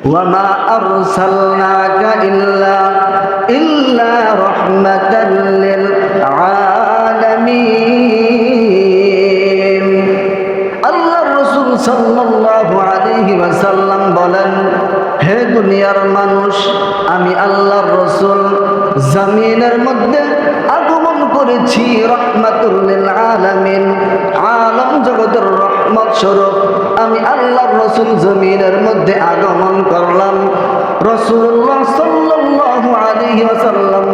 وما أرسلناك إلا إلا رحمة للعالمين আল্লাহ রসুল সাল্লাল্লাহু আলাইহি ওয়াসাল্লাম বলেন হে দুনিয়ার মানুষ আমি আল্লাহর রসুল জমিনের মধ্যে আগমন আলামিন, আলম জগতের রহমত স্বরূপ। আমি আল্লাহর রসুল জমিনের মধ্যে আগমন করলাম। রসুল্লাহ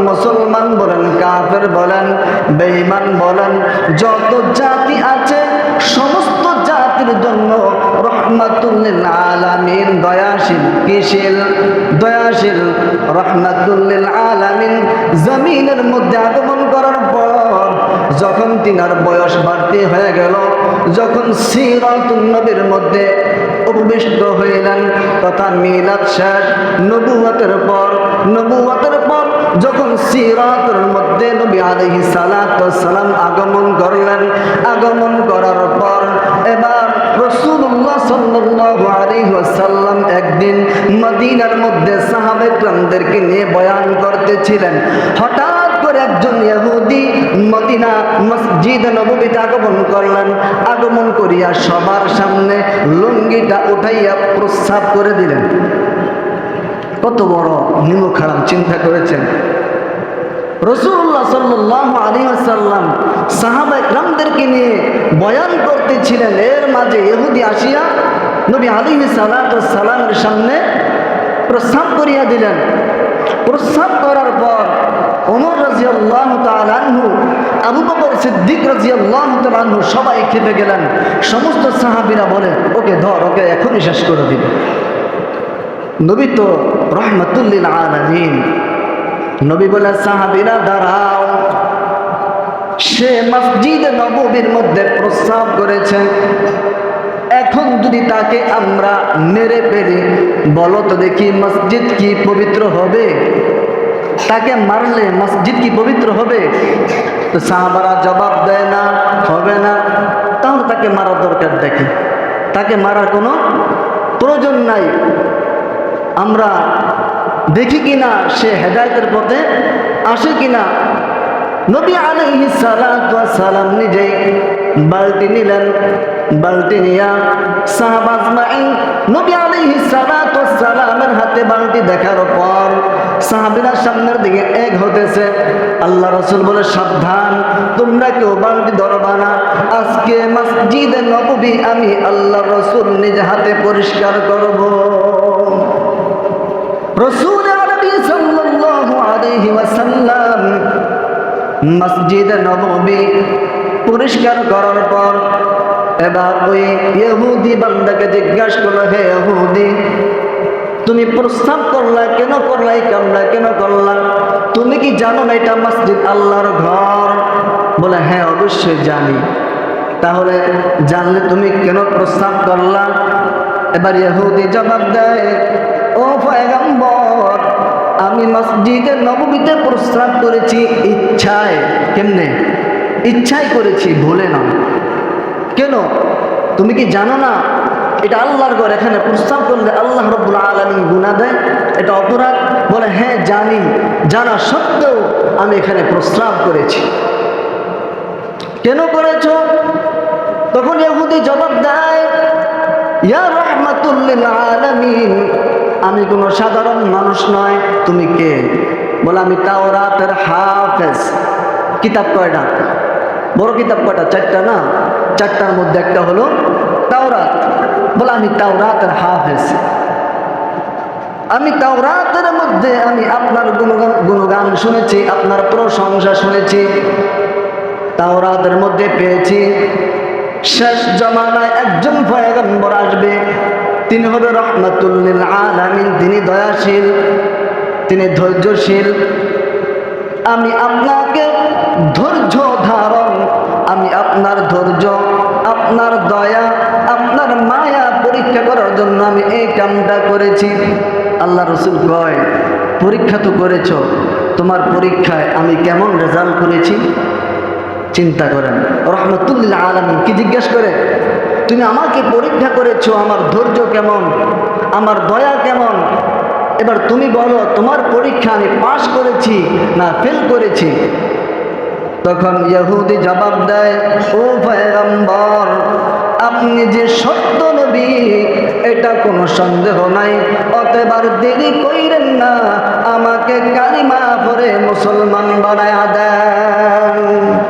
মুসলমান বলেন, কাফের বলেন, বেঈমান বলেন, যত জাতি আছে, সমস্ত জাতির জন্য রহমাতুল্লিল আলামিন দয়াশীল কিশীল দয়াশীল রহমাতুল্লিল আলামিন, জমিনের মধ্যে আগমন তিনার বয়স বাড়তি হয়ে গেল। যখন সিরাতুন মধ্যে উপবিষ্ট হইলেন, তথা মিলাদ শেষ নবুয়তের পর নবুয়তের পর যখন সিরাতের মধ্যে নবী আলাইহি সালাম আগমন করলেন, আগমন করার পর এবার রসুল্লাহ সাল্লাল্লাহু আলাইহি ওয়াসাল্লাম একদিন মদিনার মধ্যে সাহাবে ক্রামদেরকে নিয়ে বয়ান করতেছিলেন। হঠাৎ করে একজন ইহুদি মদিনা মসজিদ নবীতে আগমন করলেন, আগমন করিয়া সবার সামনে লুঙ্গিটা উঠাইয়া প্রস্রাব করে দিলেন। কত বড় নিমু খারাপ চিন্তা করেছেন। রসুল্লাহ সাল্লাহ আলী আসাল্লাম নিয়ে বয়ান করতেছিলেন। এর মাঝে ইহুদি আসিয়া নবী আলী সালামের সামনে প্রস্তাব করিয়া দিলেন। প্রস্তাব করার পর ওমর রাজিয়াল্লাহ তালানহু আবু বকর সিদ্দিক রাজিয়াল্লাহ তালানহু সবাই খেপে গেলেন। সমস্ত সাহাবিরা বলে, ওকে ধর, ওকে এখনই শেষ করে দিবে। নবী তো রহমতুল্লিল আলামিন। নবী বলে, সাহাবিরা, দাঁড়াও। সে মসজিদ নবীর মধ্যে প্রস্তাব করেছে। এখন যদি তাকে আমরা মেরে ফেলি, বলো তো দেখি মসজিদ কি পবিত্র হবে? তাকে মারলে মসজিদ কি পবিত্র হবে? তো সাহাবারা জবাব দেয় না, হবে না। তাহলে তাকে মারার দরকার দেখে। তাকে মারার কোনো প্রয়োজন নাই। আমরা দেখি কিনা সে হেদায়তের পথে আসে কিনা? নবী আলাইহি সালাম নিজেই বালতি নিলেন, বালতি নিয়া সাহাবাজমাইন নবী আলাইহি সালামের হাতে বালতি দেখার পর সাহাবিরা সামনের দিকে এক হতেছে। আল্লাহ রসুল বলে, সাবধান, তোমরা কেউ বালতি ধরবা না। আজকে মসজিদে নবী আমি আল্লাহ রসুল নিজ হাতে পরিষ্কার করব। রসুল মসজিদ নববী পরিষ্কার করার পর এবার ওই ইহুদি বান্দাকে জিজ্ঞাসা করল, হে ইহুদি তুমি প্রস্তাব করলা, কেন করলা, এই কামলা কেন করলা? তুমি কি জানো না এটা মসজিদ আল্লাহর ঘর? বলে হ্যাঁ অবশ্যই জানি। তাহলে জানলে তুমি কেন প্রস্তাব করলা? এবার ইহুদি জবাব দেয়, ও পয়গম্বর, আমি মসজিদে নবমীতে প্রস্তাব করেছি, ইচ্ছায়। কেমনে? ইচ্ছাই করেছি, ভুলে না কেন? তুমি কি জানো না এটা আল্লাহর ঘর, এখানে প্রস্তাব করলে আল্লাহ রব্বুল আলমী গুণা দেয় এটা অপরাধ। বলে হ্যাঁ জানি, জানা সত্ত্বেও আমি এখানে প্রস্তাব করেছি। কেন করেছ? তখন এহুদি জবাব দেয় আমি কোনো সাধারণ মানুষ নয়, তুমি কে? বলে, আমি তাওরাতের হাফেজ, কিতাব কয়টা? বড় কিতাব কয়টা? চারটা না? চারটার মধ্যে একটা হলো তাওরাত। বলে, আমি তাওরাতের হাফেজ। আমি তাওরাতের মধ্যে আমি আপনার গুণগান শুনেছি, আপনার প্রশংসা শুনেছি, তাওরাতের মধ্যে পেয়েছি। শেষ জমানায় একজন ভয়গম্বর আসবে, তিনি হবে রহমাতুল্লিল আলামিন, তিনি দয়াশীল, তিনি ধৈর্যশীল। আমি আপনাকে ধৈর্য ধারণ, আমি আপনার ধৈর্য, আপনার দয়া, আপনার মায়া করার জন্য আমি এই কামটা করেছি। আল্লাহ রসুল কয়, পরীক্ষা তো করেছ, তোমার পরীক্ষায় আমি কেমন রেজাল্ট করেছি? চিন্তা করেন। রহমতুল্লাহ আলম কি জিজ্ঞেস করে? তুমি আমাকে পরীক্ষা করেছ, আমার ধৈর্য কেমন? আমার দয়া কেমন? এবার তুমি বলো, তোমার পরীক্ষা আমি পাশ করেছি না ফেল করেছি? তখন ইহুদি জবাব দেয়, ও পয়গম্বর আপনি যে সত্য নবী, এটা কোনো সন্দেহ নাই। অতএবার দেরি কইরেন না, আমাকে কালিমা পরে মুসলমান বানায়া দেয়